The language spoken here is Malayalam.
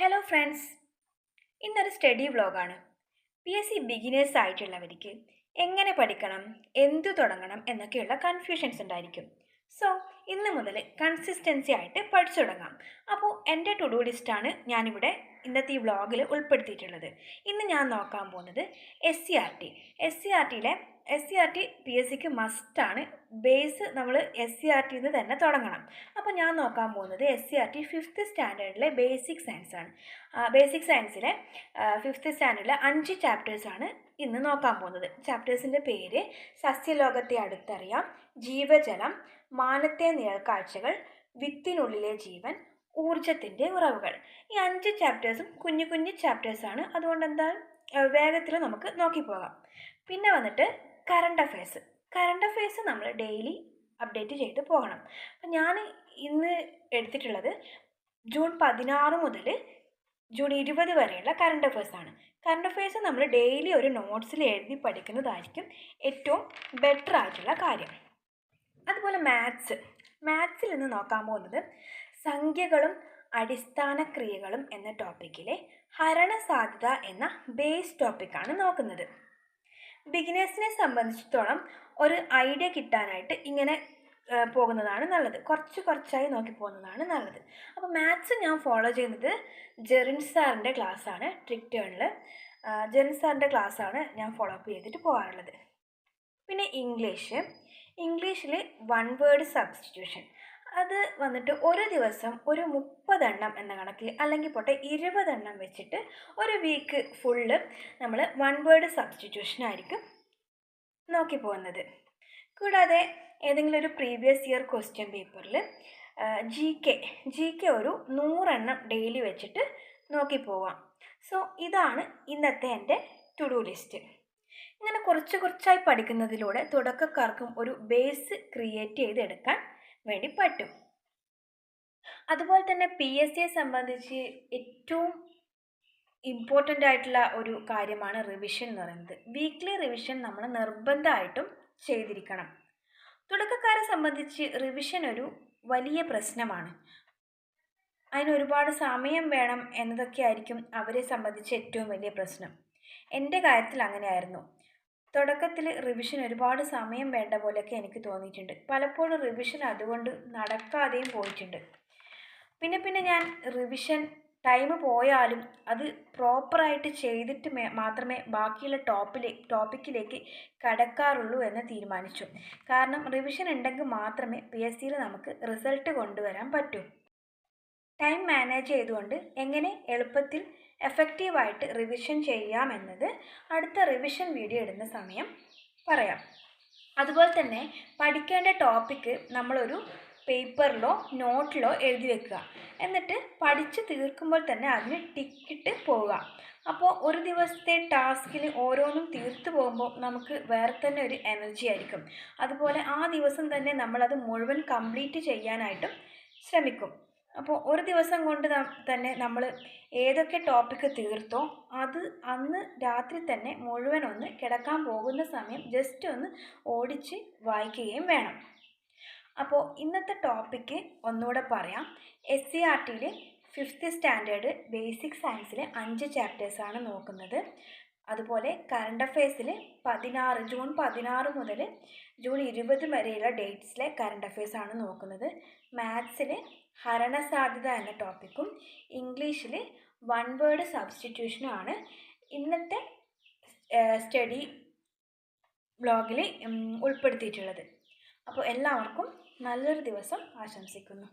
ഹലോ ഫ്രണ്ട്സ് ഇന്നൊരു സ്റ്റഡി വ്ലോഗാണ് പി എസ് സി ബിഗിനേഴ്സ് ആയിട്ടുള്ളവർക്ക് എങ്ങനെ പഠിക്കണം എന്തു തുടങ്ങണം എന്നൊക്കെയുള്ള കൺഫ്യൂഷൻസ് ഉണ്ടായിരിക്കും. സോ ഇന്ന് മുതൽ കൺസിസ്റ്റൻസി ആയിട്ട് പഠിച്ചു തുടങ്ങാം. അപ്പോൾ എന്റെ ടു ഡു ലിസ്റ്റാണ് ഞാനിവിടെ ഇന്നത്തെ ഈ വ്ളോഗിൽ ഉൾപ്പെടുത്തിയിട്ടുള്ളത്. ഇന്ന് ഞാൻ നോക്കാൻ പോകുന്നത് S C R T S C R ടിയിലെ S C R T P S സിക്ക് മസ്റ്റാണ് ബേസ് നമ്മൾ എസ് സി ആർ ടിയിൽ നിന്ന് തന്നെ തുടങ്ങണം. അപ്പോൾ ഞാൻ നോക്കാൻ പോകുന്നത് S C R T fifth സ്റ്റാൻഡേർഡിലെ basic science ആണ്. ബേസിക് സയൻസിലെ ഫിഫ്ത്ത് സ്റ്റാൻഡേർഡിലെ അഞ്ച് ചാപ്റ്റേഴ്സാണ് ഇന്ന് നോക്കാൻ പോകുന്നത്. ചാപ്റ്റേഴ്സിന്റെ പേര് സസ്യലോകത്തെ അടുത്തറിയാം ജീവജലം മാനത്തെ നിഴൽക്കാഴ്ചകൾ വിത്തിനുള്ളിലെ ജീവൻ ഊർജത്തിന്റെ ഉറവുകൾ. ഈ അഞ്ച് ചാപ്റ്റേഴ്സും കുഞ്ഞു കുഞ്ഞു ചാപ്റ്റേഴ്സാണ് അതുകൊണ്ട് എന്താ വേഗത്തിൽ നമുക്ക് നോക്കിപ്പോകാം. പിന്നെ വന്നിട്ട് കറണ്ട് അഫയേഴ്സ് കറണ്ട് അഫയേഴ്സ് നമ്മൾ ഡെയിലി അപ്ഡേറ്റ് ചെയ്ത് പോകണം. അപ്പം ഞാൻ ഇന്ന് എടുത്തിട്ടുള്ളത് ജൂൺ പതിനാറ് മുതൽ ജൂൺ ഇരുപത് വരെയുള്ള കറണ്ട് അഫയേഴ്സാണ് കറണ്ട് അഫയേഴ്സ് നമ്മൾ ഡെയിലി ഒരു നോട്ട്സിൽ എഴുതി പഠിക്കുന്നതായിരിക്കും ഏറ്റവും ബെറ്റർ ആയിട്ടുള്ള കാര്യം. അതുപോലെ മാത്സ് മാത്സിൽ നിന്ന് നോക്കാൻ പോകുന്നത് സംഖ്യകളും അടിസ്ഥാന ക്രിയകളും എന്ന ടോപ്പിക്കിലെ ഹരണസാധ്യത എന്ന ബേസ് ടോപ്പിക്കാണ് നോക്കുന്നത്. ബിഗിനേഴ്സിനെ സംബന്ധിച്ചിടത്തോളം ഒരു ഐഡിയ കിട്ടാനായിട്ട് ഇങ്ങനെ പോകുന്നതാണ് നല്ലത്. കുറച്ച് കുറച്ചായി നോക്കി പോകുന്നതാണ് നല്ലത്. അപ്പോൾ മാത്സ് ഞാൻ ഫോളോ ചെയ്യുന്നത് ജെറിൻ സാറിന്റെ ക്ലാസ്സാണ് ട്രിക് ടേണിൽ ജെറിൻ സാറിന്റെ ക്ലാസ്സാണ് ഞാൻ ഫോളോ അപ്പ് ചെയ്തിട്ട് പോകാറുള്ളത്. പിന്നെ ഇംഗ്ലീഷ്. ഇംഗ്ലീഷിൽ വൺ വേർഡ് സബ്സ്റ്റിറ്റ്യൂഷൻ അത് വന്നിട്ട് ഒരു ദിവസം ഒരു മുപ്പതെണ്ണം എന്ന കണക്കിൽ അല്ലെങ്കിൽ പോട്ടെ ഇരുപതെണ്ണം വെച്ചിട്ട് ഒരു വീക്ക് ഫുള്ള് നമ്മൾ വൺ വേർഡ് സബ്സ്റ്റിറ്റ്യൂഷൻ ആയിരിക്കും നോക്കി പോകുന്നത്. കൂടാതെ ഏതെങ്കിലും ഒരു പ്രീവിയസ് ഇയർ ക്വസ്റ്റ്യൻ പേപ്പറിൽ ജി കെ ജി കെ ഒരു നൂറെണ്ണം ഡെയിലി വെച്ചിട്ട് നോക്കി പോവാം. സോ ഇതാണ് ഇന്നത്തെ എന്റെ ടു ഡു ലിസ്റ്റ് ഇങ്ങനെ കുറച്ച് കുറച്ചായി പഠിക്കുന്നതിലൂടെ തുടക്കക്കാർക്കും ഒരു ബേസ് ക്രിയേറ്റ് ചെയ്തെടുക്കാൻ വേണ്ടി പറ്റും അതുപോലെ തന്നെ പി എസ് സിയെ സംബന്ധിച്ച് ഏറ്റവും ഇമ്പോർട്ടന്റ് ആയിട്ടുള്ള ഒരു കാര്യമാണ് റിവിഷൻ എന്ന് പറയുന്നത്. വീക്ക്ലി റിവിഷൻ നമ്മൾ നിർബന്ധമായിട്ടും ചെയ്തിരിക്കണം. തുടക്കക്കാരെ സംബന്ധിച്ച് റിവിഷൻ ഒരു വലിയ പ്രശ്നമാണ്. അതിന് ഒരുപാട് സമയം വേണം എന്നതൊക്കെ ആയിരിക്കും അവരെ സംബന്ധിച്ച് ഏറ്റവും വലിയ പ്രശ്നം. എന്റെ കാര്യത്തിൽ അങ്ങനെയായിരുന്നു. തുടക്കത്തിൽ റിവിഷൻ ഒരുപാട് സമയം വേണ്ട പോലെയൊക്കെ എനിക്ക് തോന്നിയിട്ടുണ്ട്. പലപ്പോഴും റിവിഷൻ അതുകൊണ്ട് നടക്കാതെയും പോയിട്ടുണ്ട്. പിന്നെ പിന്നെ ഞാൻ റിവിഷൻ ടൈം പോയാലും അത് പ്രോപ്പറായിട്ട് ചെയ്തിട്ട് മാത്രമേ ബാക്കിയുള്ള ടോപ്പിലെ ടോപ്പിക്കിലേക്ക് കടക്കാറുള്ളൂ എന്ന് തീരുമാനിച്ചു. കാരണം റിവിഷൻ ഉണ്ടെങ്കിൽ മാത്രമേ പി എസ് സിയിൽ നമുക്ക് റിസൾട്ട് കൊണ്ടുവരാൻ പറ്റൂ. ടൈം മാനേജ് ചെയ്തുകൊണ്ട് എങ്ങനെ എളുപ്പത്തിൽ എഫക്റ്റീവായിട്ട് റിവിഷൻ ചെയ്യാമെന്നത് അടുത്ത റിവിഷൻ വീഡിയോ ഇടുന്ന സമയം പറയാം. അതുപോലെ തന്നെ പഠിക്കേണ്ട ടോപ്പിക്ക് നമ്മളൊരു പേപ്പറിലോ നോട്ടിലോ എഴുതി വെക്കുക. എന്നിട്ട് പഠിച്ച് തീർക്കുമ്പോൾ തന്നെ അതിന് ടിക്കിട്ട് പോവുക. അപ്പോൾ ഒരു ദിവസത്തെ ടാസ്കിന് ഓരോന്നും തീർത്തു പോകുമ്പോൾ നമുക്ക് വേറെ തന്നെ ഒരു എനർജി ആയിരിക്കും. അതുപോലെ ആ ദിവസം തന്നെ നമ്മളത് മുഴുവൻ കംപ്ലീറ്റ് ചെയ്യാനായിട്ടും ശ്രമിക്കും. അപ്പോൾ ഒരു ദിവസം കൊണ്ട് തന്നെ നമ്മൾ ഏതൊക്കെ ടോപ്പിക്ക് തീർത്തോ അത് അന്ന് രാത്രി തന്നെ മുഴുവൻ ഒന്ന് കിടക്കാൻ പോകുന്ന സമയം ജസ്റ്റ് ഒന്ന് ഓടിച്ച് വായിക്കുകയും വേണം. അപ്പോൾ ഇന്നത്തെ ടോപ്പിക്ക് ഒന്നുകൂടെ പറയാം. എസ് സി ആർ ടിയിൽ ഫിഫ്ത്ത് സ്റ്റാൻഡേർഡ് ബേസിക് സയൻസിലെ അഞ്ച് ചാപ്റ്റേഴ്സാണ് നോക്കുന്നത്. അതുപോലെ കറണ്ട് അഫയേഴ്സിൽ പതിനാറ് ജൂൺ പതിനാറ് മുതൽ ജൂൺ ഇരുപത് വരെയുള്ള ഡേറ്റ്സിലെ കറണ്ട് അഫയേഴ്സാണ് നോക്കുന്നത്. മാത്സിൽ ഹരണസാധ്യത എന്ന ടോപ്പിക്കും. ഇംഗ്ലീഷിൽ വൺ വേർഡ് സബ്സ്റ്റിറ്റ്യൂഷനും ആണ്. ഇന്നത്തെ സ്റ്റഡി ബ്ലോഗിൽ ഉൾപ്പെടുത്തിയിട്ടുള്ളത്. അപ്പോൾ എല്ലാവർക്കും നല്ലൊരു ദിവസം ആശംസിക്കുന്നു.